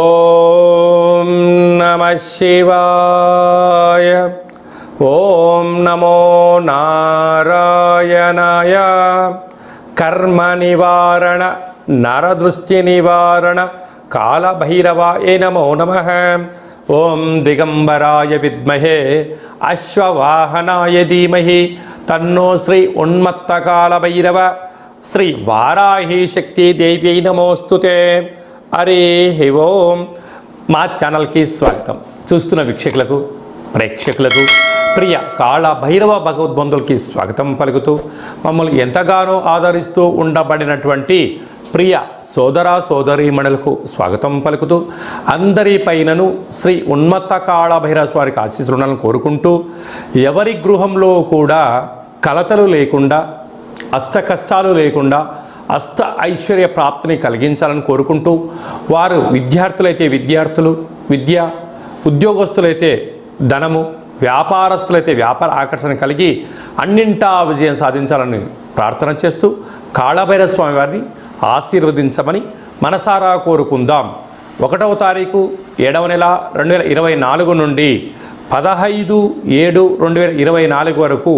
ఓం నమ శివాయ ఓం నమో నారాయణాయ కర్మ నివారణ నరదృష్టి నివారణ కాళభైరవాయ నమో నమ ఓం దిగంబరాయ విద్మహే అశ్వవాహనాయ ధీమహి తన్నో శ్రీ ఉన్మత్తకాల భైరవ శ్రీ వారాహి శక్తి దేవి నమోస్తుతే అరే ఓం మా ఛానల్కి స్వాగతం చూస్తున్న వీక్షకులకు ప్రేక్షకులకు ప్రియ కాళ భైరవ భగవద్బంధులకి స్వాగతం పలుకుతూ మమ్మల్ని ఎంతగానో ఆదరిస్తూ ఉండబడినటువంటి ప్రియ సోదర సోదరీమణులకు స్వాగతం పలుకుతూ అందరి పైనను శ్రీ ఉన్మత్త కాళ భైరవ స్వారికి ఆశీస్సులను కోరుకుంటూ ఎవరి గృహంలో కూడా కలతలు లేకుండా అష్ట కష్టాలు లేకుండా అష్ట ఐశ్వర్య ప్రాప్తిని కలిగించాలని కోరుకుంటూ వారు విద్యార్థులైతే విద్యార్థులు విద్య ఉద్యోగస్తులైతే ధనము వ్యాపారస్తులైతే వ్యాపార ఆకర్షణ కలిగి అన్నింటా విజయం సాధించాలని ప్రార్థన చేస్తూ కాళభైరవ స్వామి వారిని ఆశీర్వదించమని మనసారా కోరుకుందాం. ఒకటవ తారీఖు ఏడవ నెల రెండు వేల ఇరవై నాలుగు నుండి పదహైదు ఏడు రెండు వేల ఇరవై నాలుగు వరకు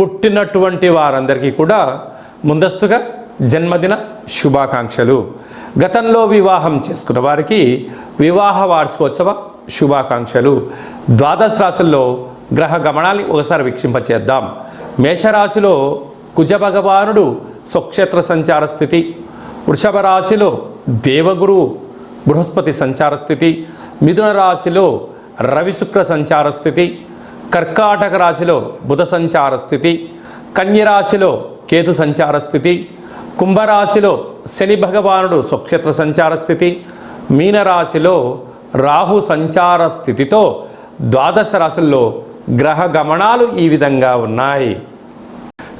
పుట్టినటువంటి వారందరికీ కూడా ముందస్తుగా జన్మదిన శుభాకాంక్షలు. గతంలో వివాహం చేసుకున్న వారికి వివాహ వార్షికోత్సవ శుభాకాంక్షలు. ద్వాదశ రాశుల్లో గ్రహ గమనాన్ని ఒకసారి వీక్షింపచేద్దాం. మేషరాశిలో కుజభగవానుడు స్వక్షేత్ర సంచార స్థితి. వృషభ రాశిలో దేవగురు బృహస్పతి సంచార స్థితి. మిథున రాశిలో రవిశుక్ర సంచార స్థితి. కర్కాటక రాశిలో బుధ సంచార స్థితి కన్యరాశిలో కేతు సంచార స్థితి కుంభరాశిలో శని భగవానుడు స్వక్షేత్ర సంచార స్థితి మీనరాశిలో రాహు సంచార స్థితితో ద్వాదశ రాశుల్లో గ్రహ గమనాలు ఈ విధంగా ఉన్నాయి.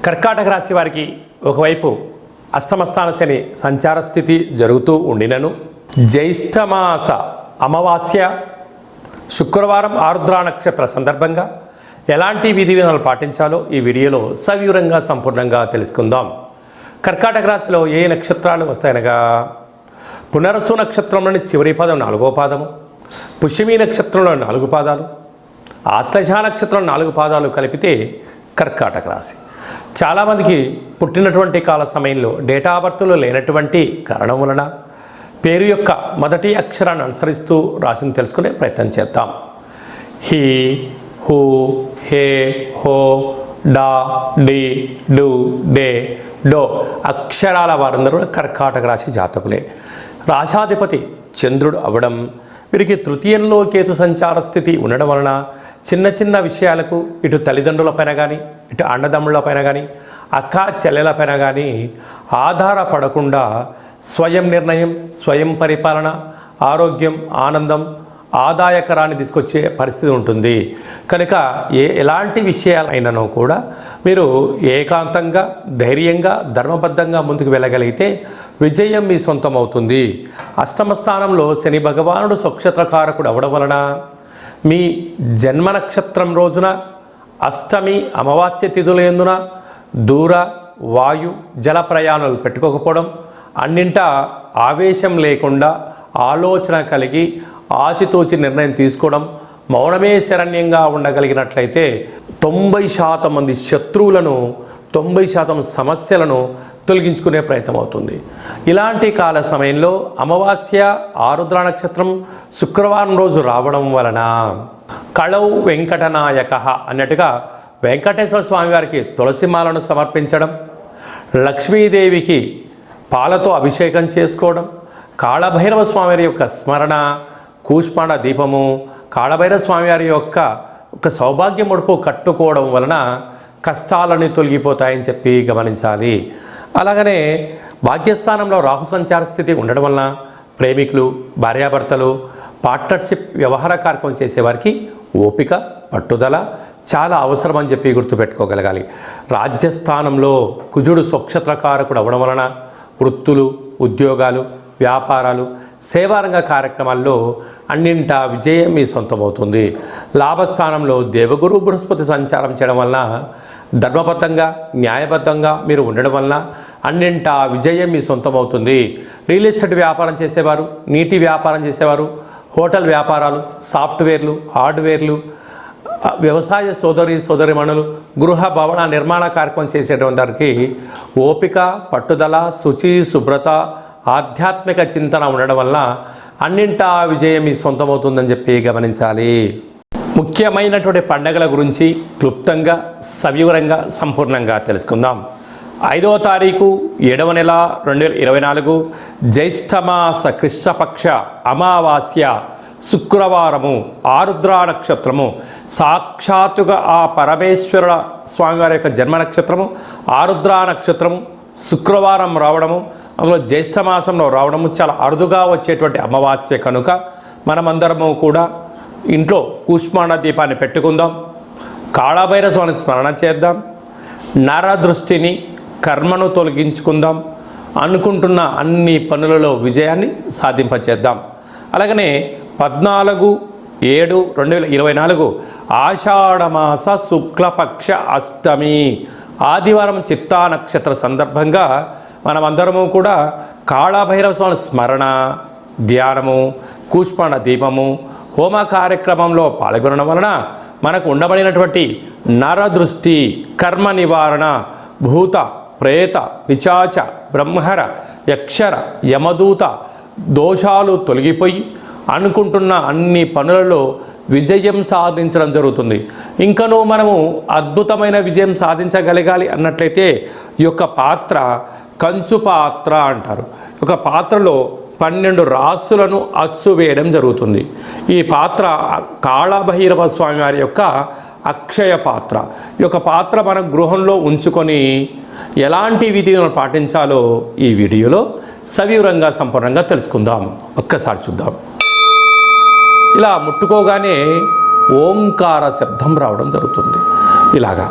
కర్కాటక రాశి వారికి ఒకవైపు అష్టమస్థాన శని సంచార స్థితి జరుగుతూ ఉండినను. జ్యేష్ఠమాస అమావాస్య శుక్రవారం ఆరుద్రా నక్షత్ర సందర్భంగా ఎలాంటి విధి విధానాలు పాటించాలో ఈ వీడియోలో సవివరంగా సంపూర్ణంగా తెలుసుకుందాం. కర్కాటక రాశిలో ఏ నక్షత్రాలు వస్తాయనగా? పునరసు నక్షత్రంలోని చివరి పాదం నాలుగో పాదము. పుష్యమీ నక్షత్రంలో నాలుగు పాదాలు. ఆశ్లేష నక్షత్రం నాలుగు పాదాలు కలిపితే కర్కాటక రాశి. చాలామందికి పుట్టినటువంటి కాల సమయంలో డేటా బర్త్లో లేనటువంటి కారణం వలన పేరు యొక్క మొదటి అక్షరాన్ని అనుసరిస్తూ రాశిని తెలుసుకునే ప్రయత్నం చేద్దాం. హీ హూ హే హో డా డి డు డే డో అక్షరాల వారందరూ కూడా కర్కాటక రాశి జాతకులే. రాశాధిపతి చంద్రుడు అవ్వడం వీరికి తృతీయంలో కేతు సంచార స్థితి ఉండడం వలన చిన్న చిన్న విషయాలకు ఇటు తల్లిదండ్రులపైన కానీ ఇటు అన్నదమ్ములపైన కానీ అక్క చెల్లెలపైన కానీ ఆధారపడకుండా స్వయం నిర్ణయం స్వయం పరిపాలన ఆరోగ్యం ఆనందం ఆదాయకరాన్ని తీసుకొచ్చే పరిస్థితి ఉంటుంది. కనుక ఏ ఎలాంటి విషయాలైనను కూడా మీరు ఏకాంతంగా ధైర్యంగా ధర్మబద్ధంగా ముందుకు వెళ్ళగలిగితే విజయం మీ సొంతం అవుతుంది అష్టమ స్థానంలో శని భగవానుడు స్వక్షత్రకారకుడు అవడం వలన మీ జన్మ నక్షత్రం రోజున అష్టమి అమావాస్య తిథుల ఎందున దూర వాయు జల ప్రయాణాలు పెట్టుకోకపోవడం అన్నింటా ఆవేశం లేకుండా ఆలోచన కలిగి ఆచితూచి నిర్ణయం తీసుకోవడం మౌనమే శరణ్యంగా ఉండగలిగినట్లయితే తొంభై శాతం మంది శత్రువులను తొంభై శాతం సమస్యలను తొలగించుకునే ప్రయత్నం అవుతుంది. ఇలాంటి కాల సమయంలో అమావాస్య ఆరుద్ర నక్షత్రం శుక్రవారం రోజు రావడం వలన కళౌ వెంకటనాయక అన్నట్టుగా వెంకటేశ్వర స్వామి వారికి తులసిమాలను సమర్పించడం లక్ష్మీదేవికి పాలతో అభిషేకం చేసుకోవడం కాళభైరవ స్వామి యొక్క స్మరణ కూష్పాండ దీపము కాళభైర స్వామివారి యొక్క ఒక సౌభాగ్య ముడుపు కట్టుకోవడం వలన కష్టాలని తొలగిపోతాయని చెప్పి గమనించాలి. అలాగనే భాగ్యస్థానంలో రాహు సంచార స్థితి ఉండడం వలన ప్రేమికులు భార్యాభర్తలు పార్ట్నర్షిప్ వ్యవహార కార్యక్రమం చేసేవారికి ఓపిక పట్టుదల చాలా అవసరం అని చెప్పి గుర్తుపెట్టుకోగలగాలి. రాజ్యస్థానంలో కుజుడు స్వక్షత్రకారకుడు అవ్వడం వలన వృత్తులు ఉద్యోగాలు వ్యాపారాలు సేవారంగ కార్యక్రమాల్లో అన్నింటా విజయం మీ సొంతమవుతుంది. లాభస్థానంలో దేవగురు బృహస్పతి సంచారం చేయడం వలన ధర్మబద్ధంగా న్యాయబద్ధంగా మీరు ఉండడం వలన అన్నింటా విజయం మీ సొంతమవుతుంది. రియల్ ఎస్టేట్ వ్యాపారం చేసేవారు నీటి వ్యాపారం చేసేవారు హోటల్ వ్యాపారాలు సాఫ్ట్వేర్లు హార్డ్వేర్లు వ్యవసాయ సోదరి సోదరిమణులు గృహ భవన నిర్మాణ కార్యక్రమం చేసేటువంటి వారికి ఓపిక పట్టుదల శుచి శుభ్రత ఆధ్యాత్మిక చింతన ఉండడం వల్ల అన్నింటా విజయం మీ సొంతమవుతుందని చెప్పి గమనించాలి. ముఖ్యమైనటువంటి పండగల గురించి క్లుప్తంగా సవివరంగా సంపూర్ణంగా తెలుసుకుందాం. ఐదవ తారీఖు ఏడవ నెల రెండు వేల ఇరవై నాలుగు జ్యేష్ఠమాస కృష్ణపక్ష అమావాస్య శుక్రవారము ఆరుద్ర నక్షత్రము. సాక్షాత్తుగా ఆ పరమేశ్వరుల స్వామివారి యొక్క జన్మ నక్షత్రము ఆరుద్ర నక్షత్రము శుక్రవారం రావడము అందులో జ్యేష్ఠ మాసంలో రావడము చాలా అరుదుగా వచ్చేటువంటి అమావాస్య కనుక మనమందరము కూడా ఇంట్లో కూష్మాండ దీపాన్ని పెట్టుకుందాం కాళాభైర స్మరణ చేద్దాం నరదృష్టిని కర్మను తొలగించుకుందాం అనుకుంటున్న అన్ని పనులలో విజయాన్ని సాధింపచేద్దాం. అలాగనే పద్నాలుగు ఏడు రెండు వేల ఇరవై నాలుగు ఆషాఢమాస శుక్లపక్ష అష్టమి ఆదివారం చిత్తా నక్షత్ర సందర్భంగా మనమందరము కూడా కాళాభైరవ స్వామి స్మరణ ధ్యానము కూష్పాండ దీపము హోమ కార్యక్రమంలో పాల్గొనడం వలన మనకు ఉండబడినటువంటి నరదృష్టి కర్మ నివారణ భూత ప్రేత పిచాచ బ్రహ్మర యక్షర యమదూత దోషాలు తొలగిపోయి అనుకుంటున్న అన్ని పనులలో విజయం సాధించడం జరుగుతుంది. ఇంకనూ మనము అద్భుతమైన విజయం సాధించగలగాలి అన్నట్లయితే ఈ యొక్క పాత్ర కంచు పాత్ర అంటారు. ఒక పాత్రలో పన్నెండు రాసులను అచ్చు వేయడం జరుగుతుంది. ఈ పాత్ర కాళభైరవ స్వామి వారి యొక్క అక్షయ పాత్ర. ఈ యొక్క పాత్ర మన గృహంలో ఉంచుకొని ఎలాంటి విధులను పాటించాలో ఈ వీడియోలో సవివరంగా సంపూర్ణంగా తెలుసుకుందాం. ఒక్కసారి చూద్దాం. ఇలా ముట్టుకోగానే ఓంకార శబ్దం రావడం జరుగుతుంది. ఇలాగా.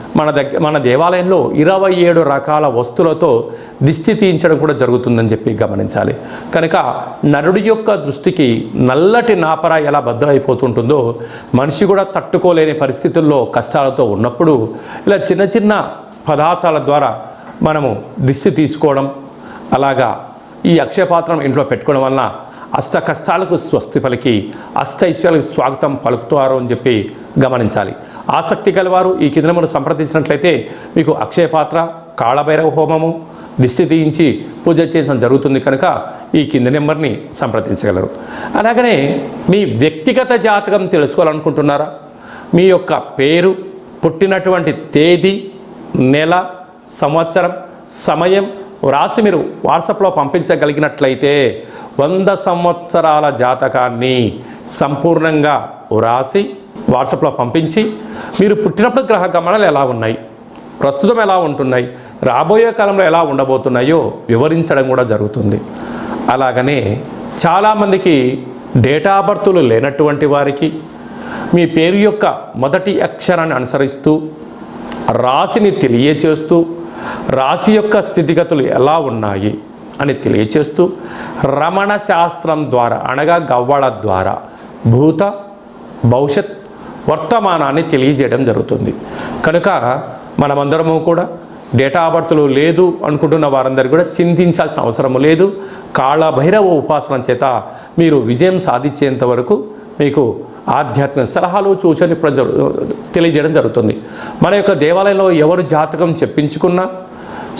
మన దగ్గర మన దేవాలయంలో ఇరవై ఏడు రకాల వస్తువులతో దిష్టి తీయించడం కూడా జరుగుతుందని చెప్పి గమనించాలి. కనుక నరుడి యొక్క దృష్టికి నల్లటి నాపర ఎలా భద్రైపోతుంటుందో మనిషి కూడా తట్టుకోలేని పరిస్థితుల్లో కష్టాలతో ఉన్నప్పుడు ఇలా చిన్న చిన్న పదార్థాల ద్వారా మనము దిష్టి తీసుకోవడం అలాగా ఈ అక్షయపాత్రం ఇంట్లో పెట్టుకోవడం వలన అష్ట కష్టాలకు స్వస్తి పలికి అష్ట ఐశ్వర్యాలకు స్వాగతం పలుకుతారు అని చెప్పి గమనించాలి. ఆసక్తి గలవారు ఈ కింద సంప్రదించినట్లయితే మీకు అక్షయపాత్ర కాళభైరవ హోమము దిష్టి తీయించి పూజ చేయడం జరుగుతుంది కనుక ఈ కింది నెంబర్ని సంప్రదించగలరు. అలాగనే మీ వ్యక్తిగత జాతకం తెలుసుకోవాలనుకుంటున్నారా? మీ యొక్క పేరు పుట్టినటువంటి తేదీ నెల సంవత్సరం సమయం వ్రాసి మీరు వాట్సాప్లో పంపించగలిగినట్లయితే వంద సంవత్సరాల జాతకాన్ని సంపూర్ణంగా వ్రాసి వాట్సాప్లో పంపించి మీరు పుట్టినప్పుడు గ్రహ గమనాలు ఎలా ఉన్నాయి? ప్రస్తుతం ఎలా ఉంటున్నాయి? రాబోయే కాలంలో ఎలా ఉండబోతున్నాయో వివరించడం కూడా జరుగుతుంది. అలాగనే చాలామందికి డేటా బర్తులు లేనటువంటి వారికి మీ పేరు యొక్క మొదటి అక్షరాన్ని అనుసరిస్తూ రాశిని తెలియచేస్తూ రాశి యొక్క స్థితిగతులు ఎలా ఉన్నాయి? అని తెలియచేస్తూ రమణ శాస్త్రం ద్వారా అనగా గవ్వళ ద్వారా భూత భవిష్యత్ వర్తమానాన్ని తెలియజేయడం జరుగుతుంది. కనుక మనమందరము కూడా డేటా బర్తులు లేదు అనుకుంటున్న వారందరూ కూడా చింతించాల్సిన అవసరం లేదు. కాళ భైరవ ఉపాసన చేత మీరు విజయం సాధించేంత వరకు మీకు ఆధ్యాత్మిక సలహాలు సూచనలు ఇప్పుడు జరు తెలియజేయడం జరుగుతుంది. మన యొక్క దేవాలయంలో ఎవరు జాతకం చెప్పించుకున్నా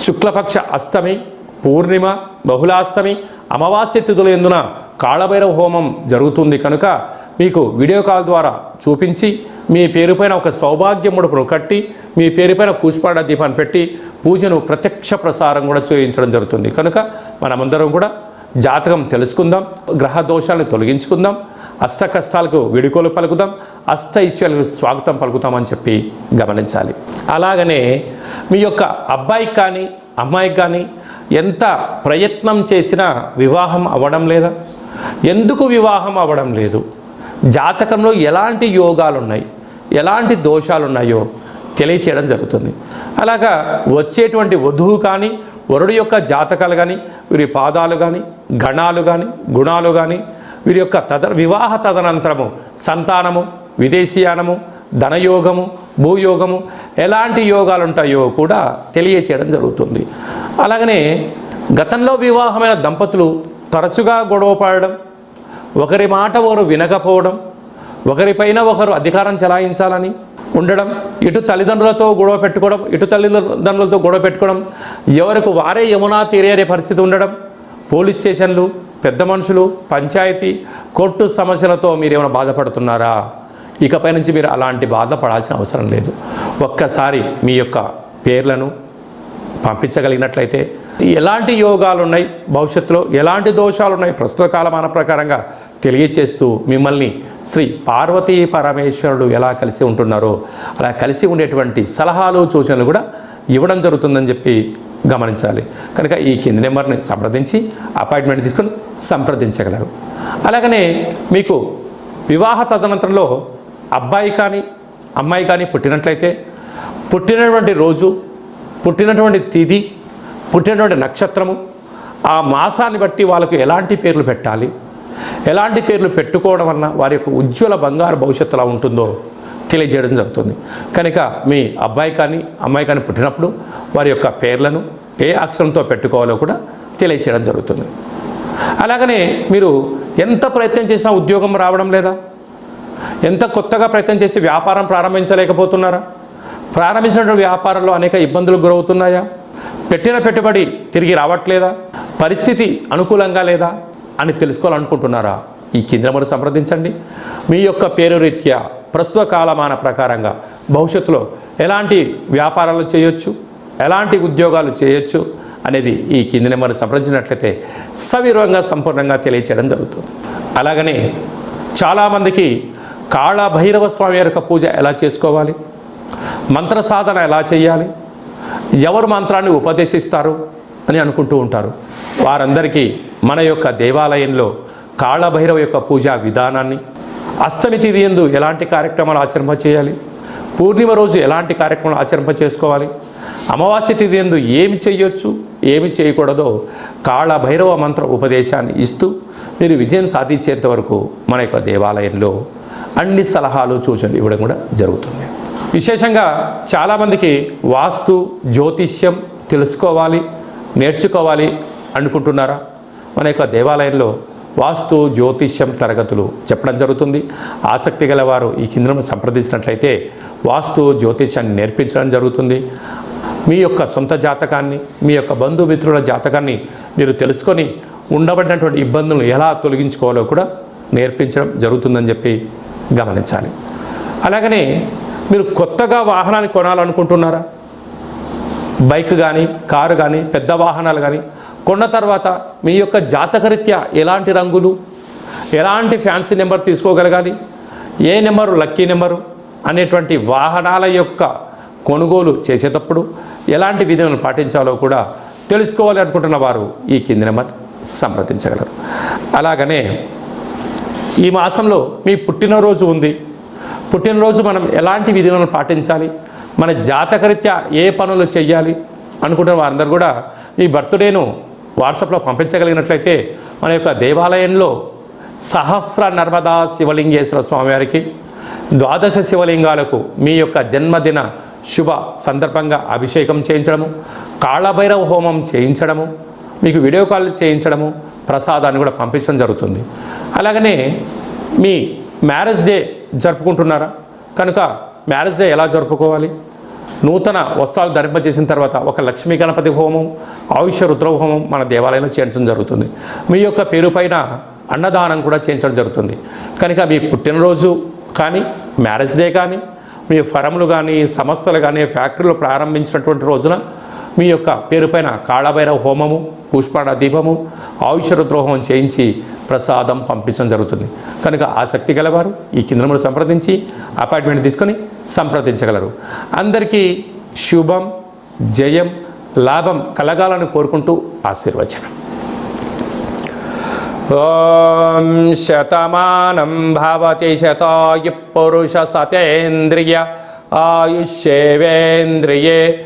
శుక్లపక్ష అష్టమి పూర్ణిమ బహుళాష్టమి అమావాస్య తిథుల ఎందున కాళభైరవ హోమం జరుగుతుంది కనుక మీకు వీడియో కాల్ ద్వారా చూపించి మీ పేరుపైన ఒక సౌభాగ్యముడు కట్టి మీ పేరుపైన కూచిపాడ దీపాన్ని పెట్టి పూజను ప్రత్యక్ష ప్రసారం కూడా చేయించడం జరుగుతుంది. కనుక మనమందరం కూడా జాతకం తెలుసుకుందాం గ్రహ దోషాలను తొలగించుకుందాం అష్ట కష్టాలకు విడుకోలు పలుకుదాం అష్ట ఐశ్వర్యాలకు స్వాగతం పలుకుతామని చెప్పి గమనించాలి. అలాగనే మీ యొక్క అబ్బాయికి కానీ అమ్మాయికి కానీ ఎంత ప్రయత్నం చేసినా వివాహం అవ్వడం లేదా? ఎందుకు వివాహం అవ్వడం లేదు? జాతకంలో ఎలాంటి యోగాలు ఉన్నాయి ఎలాంటి దోషాలు ఉన్నాయో తెలియచేయడం జరుగుతుంది. అలాగా వచ్చేటువంటి వధువు కానీ వరుడు యొక్క జాతకాలు కానీ వీరి పాదాలు కానీ గణాలు కానీ గుణాలు కానీ వీరి యొక్క తద వివాహ తదనంతరము సంతానము విదేశీయానము ధనయోగము భూయోగము ఎలాంటి యోగాలు ఉంటాయో కూడా తెలియచేయడం జరుగుతుంది. అలాగనే గతంలో వివాహమైన దంపతులు తరచుగా గొడవ పడడం ఒకరి మాట ఒకరు వినకపోవడం ఒకరిపైన ఒకరు అధికారం చెలాయించాలని ఉండడం ఇటు తల్లిదండ్రులతో గొడవ పెట్టుకోవడం ఇటు తల్లిదండ్రులతో గొడవ పెట్టుకోవడం ఎవరికి వారే యమునా తీరే పరిస్థితి ఉండడం పోలీస్ స్టేషన్లు పెద్ద మనుషులు పంచాయతీ కోర్టు సమస్యలతో మీరు ఏమైనా బాధపడుతున్నారా? ఇకపై నుంచి మీరు అలాంటి బాధపడాల్సిన అవసరం లేదు. ఒక్కసారి మీ యొక్క పేర్లను పంపించగలిగినట్లయితే ఎలాంటి యోగాలు ఉన్నాయి భవిష్యత్తులో? ఎలాంటి దోషాలు ఉన్నాయి ప్రస్తుత కాలమాన ప్రకారంగా తెలియచేస్తూ మిమ్మల్ని శ్రీ పార్వతీ పరమేశ్వరుడు ఎలా కలిసి ఉంటున్నారో అలా కలిసి ఉండేటువంటి సలహాలు సూచనలు కూడా ఇవ్వడం జరుగుతుందని చెప్పి గమనించాలి. కనుక ఈ కింది నెంబర్ని సంప్రదించి అపాయింట్మెంట్ తీసుకొని సంప్రదించగలరు. అలాగనే మీకు వివాహ తదనంతరంలో అబ్బాయి కానీ అమ్మాయి కానీ పుట్టినట్లయితే పుట్టినటువంటి రోజు పుట్టినటువంటి తిథి పుట్టినటువంటి నక్షత్రము ఆ మాసాన్ని బట్టి వాళ్ళకు ఎలాంటి పేర్లు పెట్టాలి? ఎలాంటి పేర్లు పెట్టుకోవడం వలన వారి యొక్క ఉజ్వల బంగారు భవిష్యత్తులా ఉంటుందో తెలియజేయడం జరుగుతుంది. కనుక మీ అబ్బాయి కానీ అమ్మాయి కానీ పుట్టినప్పుడు వారి యొక్క పేర్లను ఏ అక్షరంతో పెట్టుకోవాలో కూడా తెలియచేయడం జరుగుతుంది. అలాగనే మీరు ఎంత ప్రయత్నం చేసినా ఉద్యోగం రావడం లేదా? ఎంత కొత్తగా ప్రయత్నం చేసి వ్యాపారం ప్రారంభించలేకపోతున్నారా? ప్రారంభించినటువంటి వ్యాపారంలో అనేక ఇబ్బందులు గురవుతున్నాయా? పెట్టిన పెట్టుబడి తిరిగి రావట్లేదా? పరిస్థితి అనుకూలంగా లేదా అని తెలుసుకోవాలనుకుంటున్నారా? ఈ కేంద్రమును సంప్రదించండి. మీ యొక్క పేరు రీత్యా ప్రస్తుత కాలమాన ప్రకారంగా భవిష్యత్తులో ఎలాంటి వ్యాపారాలు చేయొచ్చు? ఎలాంటి ఉద్యోగాలు చేయొచ్చు? అనేది ఈ కింది నెంబర్ని సంప్రదించినట్లయితే సవివరంగా సంపూర్ణంగా తెలియచేయడం జరుగుతుంది. అలాగనే చాలామందికి కాళ భైరవ స్వామి యొక్క పూజ ఎలా చేసుకోవాలి? మంత్ర సాధన ఎలా చేయాలి? ఎవరు మంత్రాన్ని ఉపదేశిస్తారు అని అనుకుంటూ ఉంటారు. వారందరికీ మన యొక్క దేవాలయంలో కాళభైరవ యొక్క పూజా విధానాన్ని అష్టమి తిథి ఎందు ఎలాంటి కార్యక్రమాలు ఆచరింప చేయాలి? పూర్ణిమ రోజు ఎలాంటి కార్యక్రమాలు ఆచరింప చేసుకోవాలి? అమావాస్య తిథి ఎందు ఏమి చేయొచ్చు ఏమి చేయకూడదో కాళభైరవ మంత్ర ఉపదేశాన్ని ఇస్తూ మీరు విజయం సాధించేంత వరకు మన యొక్క దేవాలయంలో అన్ని సలహాలు సూచనలు ఇవ్వడం కూడా జరుగుతుంది. విశేషంగా చాలామందికి వాస్తు జ్యోతిష్యం తెలుసుకోవాలి నేర్చుకోవాలి అనుకుంటున్నారా? మన యొక్క దేవాలయంలో వాస్తు జ్యోతిష్యం తరగతులు చెప్పడం జరుగుతుంది. ఆసక్తి గలవారు ఈ కిందను సంప్రదించినట్లయితే వాస్తు జ్యోతిష్యాన్ని నేర్పించడం జరుగుతుంది. మీ యొక్క సొంత జాతకాన్ని మీ యొక్క బంధుమిత్రుల జాతకాన్ని మీరు తెలుసుకొని ఉండబడినటువంటి ఇబ్బందులను ఎలా తొలగించుకోవాలో కూడా నేర్పించడం జరుగుతుందని చెప్పి గమనించాలి. అలాగనే మీరు కొత్తగా వాహనాన్ని కొనాలనుకుంటున్నారా? బైక్ కానీ కారు కానీ పెద్ద వాహనాలు కానీ కొన్న తర్వాత మీ యొక్క జాతకరీత్యా ఎలాంటి రంగులు ఎలాంటి ఫ్యాన్సీ నెంబర్ తీసుకోగలగాలి ఏ నెంబరు లక్కీ నెంబరు అనేటువంటి వాహనాల యొక్క కొనుగోలు చేసేటప్పుడు ఎలాంటి విధులను పాటించాలో కూడా తెలుసుకోవాలి అనుకుంటున్న వారు ఈ కింది నెంబర్ సంప్రదించగలరు. అలాగనే ఈ మాసంలో మీ పుట్టినరోజు ఉంది. పుట్టినరోజు మనం ఎలాంటి విధులను పాటించాలి? మన జాతకరీత్యా ఏ పనులు చేయాలి అనుకుంటున్న వారందరూ కూడా మీ బర్త్డేను వాట్సాప్లో పంపించగలిగినట్లయితే మన యొక్క దేవాలయంలో సహస్ర నర్మదా శివలింగేశ్వర స్వామివారికి ద్వాదశ శివలింగాలకు మీ యొక్క జన్మదిన శుభ సందర్భంగా అభిషేకం చేయించడము కాళభైరవ హోమం చేయించడము మీకు వీడియో కాల్ చేయించడము ప్రసాదాన్ని కూడా పంపించడం జరుగుతుంది. అలాగనే మీ మ్యారేజ్ డే జరుపుకుంటున్నారా? కనుక మ్యారేజ్ డే ఎలా జరుపుకోవాలి? నూతన వస్త్రాలు ధరింప చేసిన తర్వాత ఒక లక్ష్మీ గణపతి హోమం ఆయుష రుద్ర హోమం మన దేవాలయంలో చేయించడం జరుగుతుంది. మీ యొక్క పేరు పైన అన్నదానం కూడా చేయించడం జరుగుతుంది. కనుక మీ పుట్టినరోజు కానీ మ్యారేజ్ డే కానీ మీ ఫరములు కానీ సంస్థలు కానీ ఫ్యాక్టరీలు ప్రారంభించినటువంటి రోజున మీ యొక్క పేరుపైన కాళభైరవ హోమము పుష్పాడ దీపము ఆయుషరుద్రోహం చేయించి ప్రసాదం పంపించడం జరుగుతుంది. కనుక ఆసక్తి గలవారు ఈ కింద సంప్రదించి అపాయింట్మెంట్ తీసుకొని సంప్రదించగలరు. అందరికీ శుభం జయం లాభం కలగాలని కోరుకుంటూ ఆశీర్వచనం. ఓం శతమానం భవతి శతాయు పురుష సతేంద్రియ ఆయుష్యేవేంద్రియే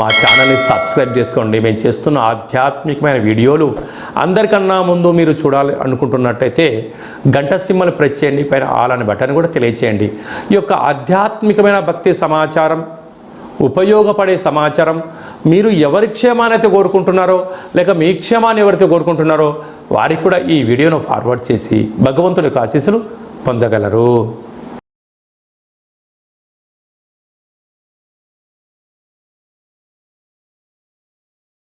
మా ఛానల్ని సబ్స్క్రైబ్ చేసుకోండి. మేము చేస్తున్న ఆధ్యాత్మికమైన వీడియోలు అందరికన్నా ముందు మీరు చూడాలి అనుకుంటున్నట్టయితే గంట సింహలు ప్రెస్ చేయండి పైన ఆలని బటన్ కూడా తెలియచేయండి. ఈ యొక్క ఆధ్యాత్మికమైన భక్తి సమాచారం ఉపయోగపడే సమాచారం మీరు ఎవరి క్షేమాన్ని అయితే కోరుకుంటున్నారో లేక మీ క్షేమాన్ని ఎవరైతే కోరుకుంటున్నారో వారికి కూడా ఈ వీడియోను ఫార్వర్డ్ చేసి భగవంతుడి యొక్క ఆశీస్సులు పొందగలరు.